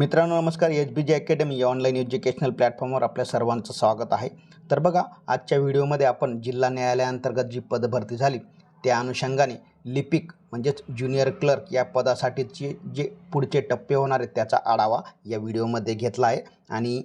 मित्रांनो नमस्कार. H B G academy या ऑनलाईन एज्युकेशनल प्लॅटफॉर्मवर आपल्या सर्वांचं स्वागत आहे. तर बघा आजच्या व्हिडिओमध्ये आपण जिल्हा न्यायालयाअंतर्गत जी पदभरती झाली त्या अनुषंगाने लिपिक म्हणजेच ज्युनियर क्लर्क या पदासाठीचे जे पुढचे टप्पे होणार आहेत त्याचा आढावा या व्हिडिओमध्ये घेतला आहे. आणि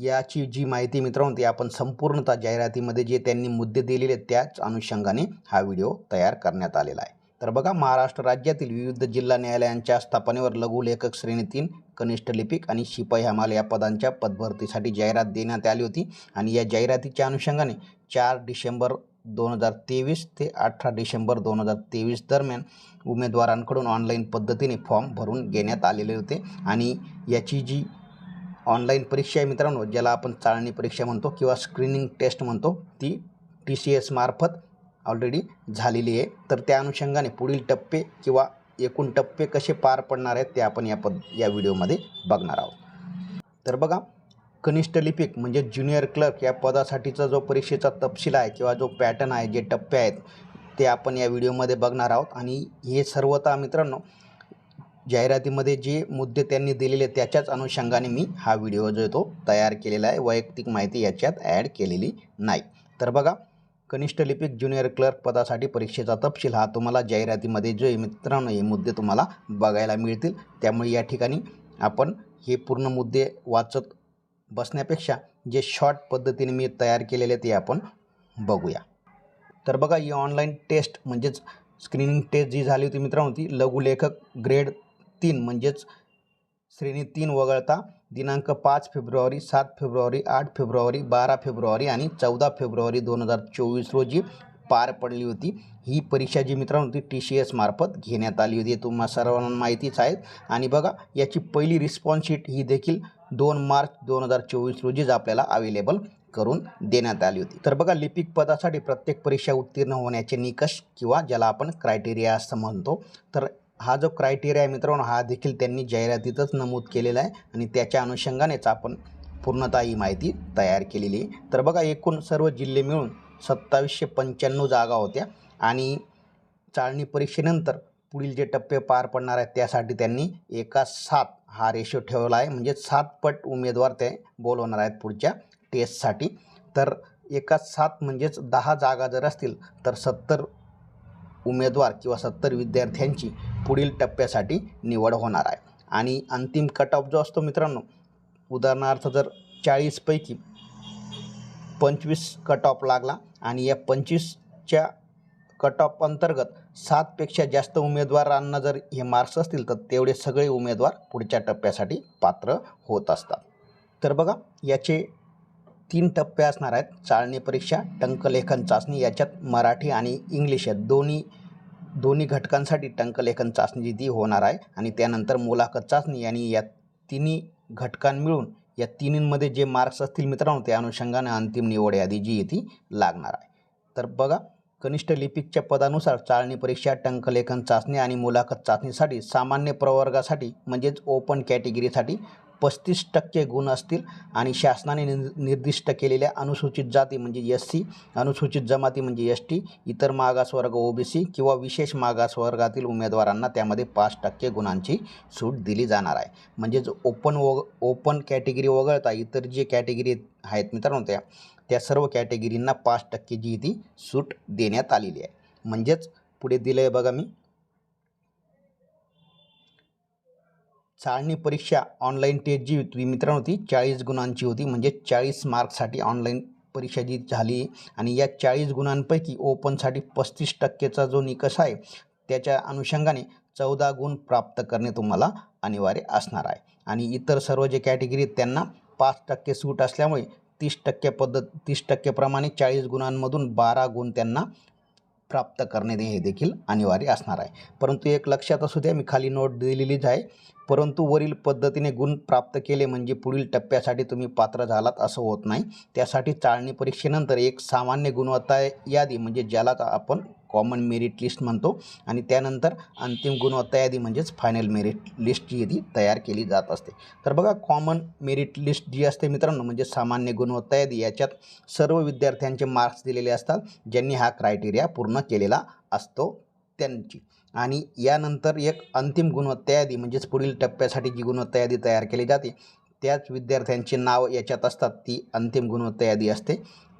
याची जी माहिती मित्रांनो ती आपण संपूर्णतः जाहिरातीमध्ये जे त्यांनी मुद्दे दिलेले आहेत त्याच अनुषंगाने हा व्हिडिओ तयार करण्यात आलेला आहे. तर बघा महाराष्ट्र राज्यातील विविध जिल्हा न्यायालयांच्या स्थापनेवर लघु लेखक श्रेणी तीन कनिष्ठ लिपिक आणि शिपाई हमाल या पदांच्या पदभरतीसाठी जाहिरात देण्यात आली होती. आणि या जाहिरातीच्या अनुषंगाने चार डिसेंबर दोन हजार तेवीस ते अठरा डिसेंबर दोन हजार तेवीस दरम्यान उमेदवारांकडून ऑनलाईन पद्धतीने फॉर्म भरून घेण्यात आलेले होते. आणि याची जी ऑनलाईन परीक्षा आहे मित्रांनो ज्याला आपण चाळणी परीक्षा म्हणतो किंवा स्क्रीनिंग टेस्ट म्हणतो ती टी सी एस मार्फत ऑलरेडी झालेली आहे. तर त्या अनुषंगाने पुढील टप्पे किंवा एकूण टप्पे कसे पार पडणार आहेत ते आपण या पद या व्हिडिओमध्ये बघणार आहोत. तर बघा कनिष्ठ लिपिक म्हणजे ज्युनियर क्लर्क या पदासाठीचा जो परीक्षेचा तपशील आहे किंवा जो पॅटर्न आहे जे टप्पे आहेत ते आपण या व्हिडिओमध्ये बघणार आहोत. आणि हे सर्वता मित्रांनो जाहिरातीमध्ये जे मुद्दे त्यांनी दिलेले त्याच्याच अनुषंगाने मी हा व्हिडिओ जो आहे तो तयार केलेला आहे. वैयक्तिक माहिती याच्यात ॲड केलेली नाही. तर बघा कनिष्ठ लिपिक ज्युनियर क्लर्क पदासाठी परीक्षेचा तपशील हा तुम्हाला जाहिरातीमध्ये जो आहे मित्रांनो हे मुद्दे तुम्हाला बघायला मिळतील. त्यामुळे या ठिकाणी आपण हे पूर्ण मुद्दे वाचत बसण्यापेक्षा जे शॉर्ट पद्धतीने मी तयार केलेले ते आपण बघूया. तर बघा ही ऑनलाईन टेस्ट म्हणजेच स्क्रीनिंग टेस्ट जी झाली होती मित्रांनो ती लघुलेखक ग्रेड तीन म्हणजेच श्रेणी तीन वगळता दिनांक पाच फेब्रुवारी सात फेब्रुवारी आठ फेब्रुवारी बारा फेब्रुवारी आणि चौदा फेब्रुवारी दोन हजार चोवीस रोजी पार पडली होती. ही परीक्षा जी मित्रांनो ती टी सी एस मार्फत घेण्यात आली होती. तुम्हा सर्वांना माहितीच आहे. आणि बघा याची पहिली रिस्पॉन्सशीट ही देखील दोन मार्च दोन हजार चोवीस रोजीच आपल्याला अवेलेबल करून देण्यात आली होती. तर बघा लिपिक पदासाठी प्रत्येक परीक्षा उत्तीर्ण होण्याचे निकष किंवा ज्याला आपण क्रायटेरिया असं म्हणतो तर हा जो क्रायटेरिया आहे मित्रांनो हा देखील त्यांनी जाहिरातीतच नमूद केलेला आहे आणि त्याच्या अनुषंगानेच आपण पूर्णतः ही माहिती तयार केलेली आहे. तर बघा एकूण सर्व जिल्हे मिळून सत्तावीसशे पंच्याण्णव जागा होत्या आणि चाळणी परीक्षेनंतर पुढील जे टप्पे पार पडणार आहेत त्यासाठी त्यांनी एका सात हा रेशो ठेवला आहे. म्हणजे सात पट उमेदवार ते बोलवणार आहेत पुढच्या टेस्टसाठी तर एका सात म्हणजेच दहा जागा जर असतील तर सत्तर उमेदवार किंवा सत्तर विद्यार्थ्यांची पुढील टप्प्यासाठी निवड होणार आहे. आणि अंतिम कट ऑफ जो असतो मित्रांनो उदाहरणार्थ जर चाळीसपैकी पंचवीस कट ऑफ लागला आणि या पंचवीसच्या कट ऑफ अंतर्गत सातपेक्षा जास्त उमेदवारांना जर हे मार्क्स असतील तर तेवढे सगळे उमेदवार पुढच्या टप्प्यासाठी पात्र होत असतात. तर बघा याचे तीन टप्पे असणार आहेत. चाळणी परीक्षा टंकलेखन चाचणी याच्यात मराठी आणि इंग्लिश या दोन्ही दोन्ही घटकांसाठी टंकलेखन चाचणी जी ती होणार आहे. आणि त्यानंतर मुलाखत चाचणी आणि या तिन्ही घटकां मिळून या तिन्हींमध्ये जे मार्क्स असतील मित्रांनो त्या अनुषंगाने अंतिम निवड यादी जी आहे ती लागणार आहे. तर बघा कनिष्ठ लिपिकच्या पदानुसार चाळणी परीक्षा टंकलेखन चाचणी आणि मुलाखत चाचणीसाठी सामान्य प्रवर्गासाठी म्हणजेच ओपन कॅटेगरीसाठी पस्तीस टक्के गुण असतील आणि शासनाने नि निर्दिष्ट केलेल्या अनुसूचित जाती म्हणजे एस सी अनुसूचित जमाती म्हणजे एस टी इतर मागासवर्ग ओ बी सी किंवा विशेष मागासवर्गातील उमेदवारांना त्यामध्ये पाच टक्के गुणांची सूट दिली जाणार आहे. म्हणजेच ओपन वग ओपन कॅटेगरी वगळता इतर जे कॅटेगरी आहेत मित्रांनो त्या त्या सर्व कॅटेगरींना पाच टक्के जी ती सूट देण्यात आलेली आहे. म्हणजेच पुढे दिलं आहे बघा मी चाळणी परीक्षा ऑनलाईन टेस्ट जी होती मित्रांनो ती चाळीस गुणांची होती. म्हणजे चाळीस मार्कसाठी ऑनलाईन परीक्षा जी झाली आणि या चाळीस गुणांपैकी ओपनसाठी पस्तीस टक्केचा जो निकष आहे त्याच्या अनुषंगाने चौदा गुण प्राप्त करणे तुम्हाला अनिवार्य असणार आहे. आणि इतर सर्व जे कॅटेगरी त्यांना पाच टक्के सूट असल्यामुळे तीस टक्के पद्धत तीस टक्केप्रमाणे चाळीस गुणांमधून बारा गुण त्यांना प्राप्त करणे हे देखील अनिवार्य असणार आहे. परंतु एक लक्षात असू द्या मी खाली नोट दिलेलीच आहे. परंतु वरील पद्धतीने गुण प्राप्त केले म्हणजे पुढील टप्प्यासाठी तुम्ही पात्र झालात असं होत नाही. त्यासाठी चाळणी परीक्षेनंतर एक सामान्य गुणवत्ता यादी म्हणजे ज्याला आपण कॉमन मेरिट लिस्ट म्हणतो. आणि त्यानंतर अंतिम गुणवत्ता यादी म्हणजेच फायनल मेरिट लिस्ट जी ती तयार केली जात असते. तर बघा कॉमन मेरिट लिस्ट जी असते मित्रांनो म्हणजे सामान्य गुणवत्ता यादी याच्यात सर्व विद्यार्थ्यांचे मार्क्स दिलेले असतात ज्यांनी हा क्रायटेरिया पूर्ण केलेला असतो त्यांची. आणि यानंतर एक अंतिम गुणवत्ता यादी म्हणजेच पुढील टप्प्यासाठी जी गुणवत्ता यादी तयार केली जाते त्याच विद्यार्थ्यांची नाव याच्यात असतात ती अंतिम गुणवत्ता यादी असते.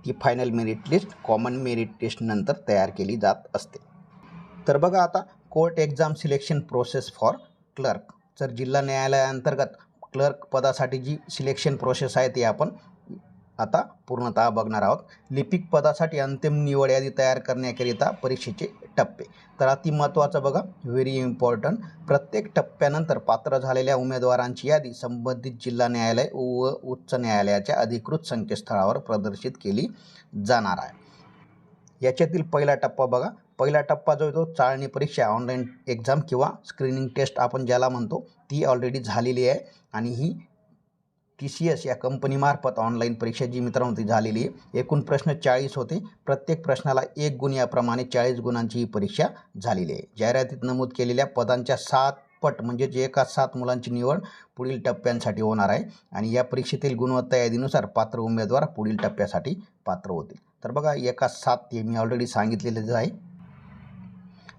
ती final merit list common merit टेस्टनंतर तयार केली जात असते. तर बघा आता court exam selection process for clerk तर जिल्हा न्यायालयाअंतर्गत क्लर्क पदासाठी जी सिलेक्शन प्रोसेस आहे ती आपण आता पूर्णतः बघणार आहोत. लिपिक पदासाठी अंतिम निवड यादी तयार करण्याकरिता परीक्षेचे टप्पे. तर अति महत्त्वाचं बघा. व्हेरी इम्पॉर्टंट प्रत्येक टप्प्यानंतर पात्र झालेल्या उमेदवारांची यादी संबंधित जिल्हा न्यायालय व उच्च न्यायालयाच्या अधिकृत संकेतस्थळावर प्रदर्शित केली जाणार आहे. याच्यातील पहिला टप्पा बघा. पहिला टप्पा जो येतो तो चाळणी परीक्षा ऑनलाईन एक्झाम किंवा स्क्रीनिंग टेस्ट आपण ज्याला म्हणतो ती ऑलरेडी झालेली आहे. आणि ही टी सी एस या कंपनीमार्फत ऑनलाईन परीक्षा जी मित्रांनो ती झालेली आहे एकूण प्रश्न चाळीस होते. प्रत्येक प्रश्नाला एक गुण याप्रमाणे चाळीस गुणांची ही परीक्षा झालेली आहे. जाहिरातीत नमूद केलेल्या पदांच्या सात पट म्हणजेच एका सात मुलांची निवड पुढील टप्प्यांसाठी होणार आहे आणि या परीक्षेतील गुणवत्ता यादीनुसार पात्र उमेदवार पुढील टप्प्यासाठी पात्र होतील. तर बघा एका सात हे मी ऑलरेडी सांगितलेलेच आहे.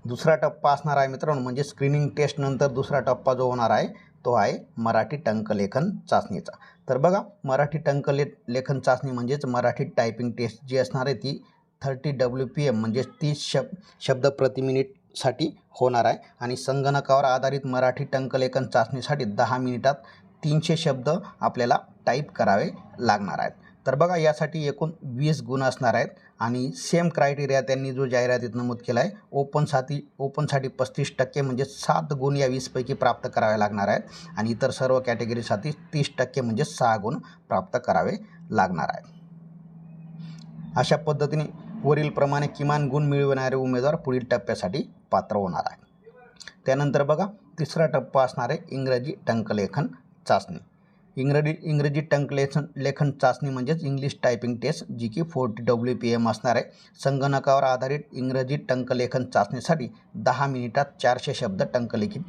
दुसरा टप्पा असणार आहे मित्रांनो म्हणजे स्क्रीनिंग टेस्टनंतर दुसरा टप्पा जो होणार आहे तो आहे मराठी टंकलेखन चाचणीचा. तर बघा मराठी टंकले लेखन चाचणी म्हणजेच मराठी टायपिंग टेस्ट जी असणार आहे ती थर्टी डब्ल्यू पी एम म्हणजेच तीस शब शब्द प्रति मिनिटसाठी होणार आहे. आणि संगणकावर आधारित मराठी टंकलेखन चाचणीसाठी दहा मिनिटात तीनशे शब्द आपल्याला टाईप करावे लागणार आहेत. तर बघा यासाठी एकूण वीस गुण असणार आहेत. आणि सेम क्रायटेरिया त्यांनी जो जाहिरातीत नमूद केला आहे ओपनसाठी ओपनसाठी पस्तीस टक्के म्हणजे सात गुण या वीसपैकी प्राप्त करावे लागणार आहेत. आणि इतर सर्व कॅटेगरीसाठी तीस टक्के म्हणजे सहा गुण प्राप्त करावे लागणार आहेत. अशा पद्धतीने वरीलप्रमाणे किमान गुण मिळवणारे उमेदवार पुढील टप्प्यासाठी पात्र होणार आहे त्यानंतर बघा तिसरा टप्पा असणार आहे इंग्रजी टंकलेखन चाचणी. इंग्रजी इंग्रजी टंकलेखन लेखन चाचणी म्हणजेच इंग्लिश टायपिंग टेस्ट जी की फोर्टी डब्ल्यू पी एम असणार आहे. संगणकावर आधारित इंग्रजी टंकलेखन चाचणीसाठी दहा मिनिटात चारशे शब्द टंकलेखित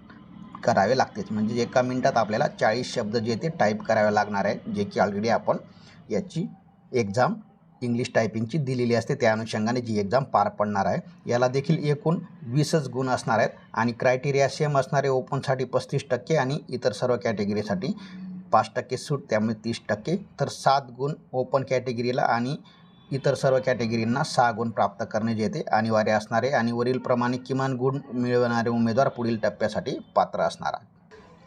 करावे लागतील. म्हणजे एका मिनिटात आपल्याला चाळीस शब्द जे ते टाईप करावे लागणार आहेत जे की ऑलरेडी आपण याची एक्झाम इंग्लिश टायपिंगची दिलेली असते. त्या अनुषंगाने जी एक्झाम पार पडणार आहे याला देखील एकूण वीसच गुण असणार आहेत. आणि क्रायटेरिया सेम असणारे ओपनसाठी पस्तीस टक्के आणि इतर सर्व कॅटेगरीसाठी पाच टक्के सूट त्यामुळे तीस टक्के. तर सात गुण ओपन कॅटेगरीला आणि इतर सर्व कॅटेगरींना सहा गुण प्राप्त करणे येते अनिवार्य असणारे. आणि वरीलप्रमाणे किमान गुण मिळवणारे उमेदवार पुढील टप्प्यासाठी पात्र असणार. आहे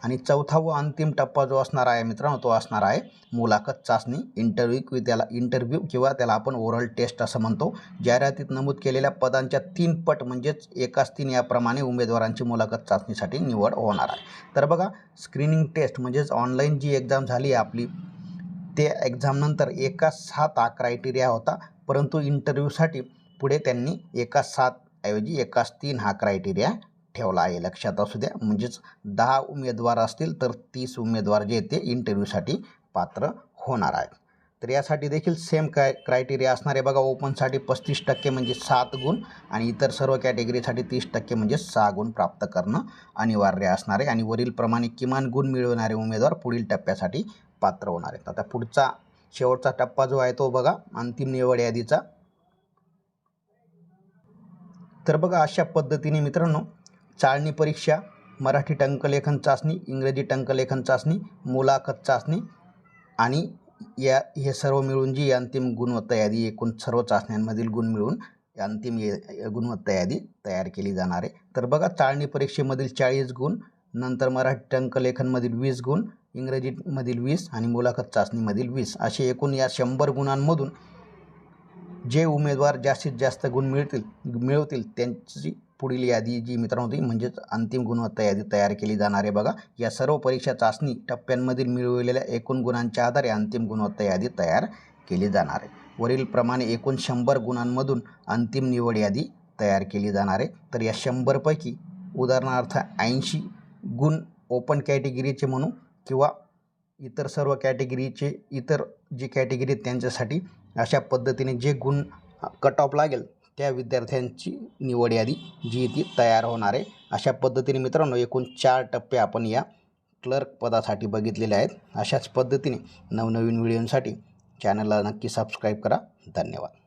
आणि चौथा व अंतिम टप्पा जो असणार आहे मित्रांनो तो असणार आहे मुलाखत चाचणी इंटरव्ह्यू किंवा त्याला इंटरव्ह्यू किंवा त्याला आपण ओरल टेस्ट असं म्हणतो. जाहिरातीत नमूद केलेल्या पदांच्या तीन पट म्हणजेच एकाच तीन याप्रमाणे उमेदवारांची मुलाखत चाचणीसाठी निवड होणार आहे. तर बघा स्क्रीनिंग टेस्ट म्हणजेच ऑनलाईन जी एक्झाम झाली आहे आपली ते एक्झामनंतर एका सात हा क्रायटेरिया होता. परंतु इंटरव्ह्यूसाठी पुढे त्यांनी एका सात ऐवजी एकाच तीन हा क्रायटेरिया ठेवला आहे. लक्षात असू द्या. म्हणजेच दहा उमेदवार असतील तर तीस उमेदवार जे ते इंटरव्ह्यूसाठी पात्र होणार आहेत. तर यासाठी देखील सेम काय क्रायटेरिया असणारे बघा ओपनसाठी पस्तीस टक्के म्हणजे सात गुण आणि इतर सर्व कॅटेगरीसाठी तीस टक्के म्हणजे सहा गुण प्राप्त करणं अनिवार्य असणार आहे. आणि वरीलप्रमाणे किमान गुण मिळवणारे उमेदवार पुढील टप्प्यासाठी पात्र होणार आहेत. आता पुढचा शेवटचा टप्पा जो आहे तो बघा अंतिम निवड यादीचा तर बघा अशा पद्धतीने मित्रांनो चाळणी परीक्षा मराठी टंकलेखन चाचणी इंग्रजी टंकलेखन चाचणी मुलाखत चाचणी आणि या हे सर्व मिळून जी अंतिम गुणवत्ता यादी एकूण सर्व चाचण्यांमधील गुण मिळून अंतिम ये गुणवत्ता यादी तयार केली जाणार आहे. तर बघा चाळणी परीक्षेमधील चाळीस गुण नंतर मराठी टंकलेखनमधील वीस गुण इंग्रजीमधील वीस आणि मुलाखत चाचणीमधील वीस असे एकूण या शंभर गुणांमधून जे उमेदवार जास्तीत जास्त गुण मिळतील मिळवतील त्यांची पुढील यादी जी मित्रांनो ती म्हणजेच अंतिम गुणवत्ता यादी तयार केली जाणार आहे बघा. या सर्व परीक्षा चाचणी टप्प्यांमधील मिळवलेल्या एकूण गुणांच्या आधारे अंतिम गुणवत्ता यादी तयार केली जाणार आहे. वरीलप्रमाणे एकूण शंभर गुणांमधून अंतिम निवड यादी तयार केली जाणार आहे. तर या शंभरपैकी उदाहरणार्थ ऐंशी गुण ओपन कॅटेगरीचे म्हणू किंवा इतर सर्व कॅटेगरीचे इतर जी कॅटेगरी आहेत त्यांच्यासाठी अशा पद्धतीने जे गुण कट ऑफ लागेल त्या विद्यार्थ्यांची निवड यादी जी ती तयार होणार आहे. अशा पद्धतीने मित्रांनो एकूण चार टप्पे आपण या क्लर्क पदासाठी बघितलेले आहेत. अशाच पद्धतीने नवनवीन व्हिडिओंसाठी चॅनलला नक्की सबस्क्राईब करा. धन्यवाद.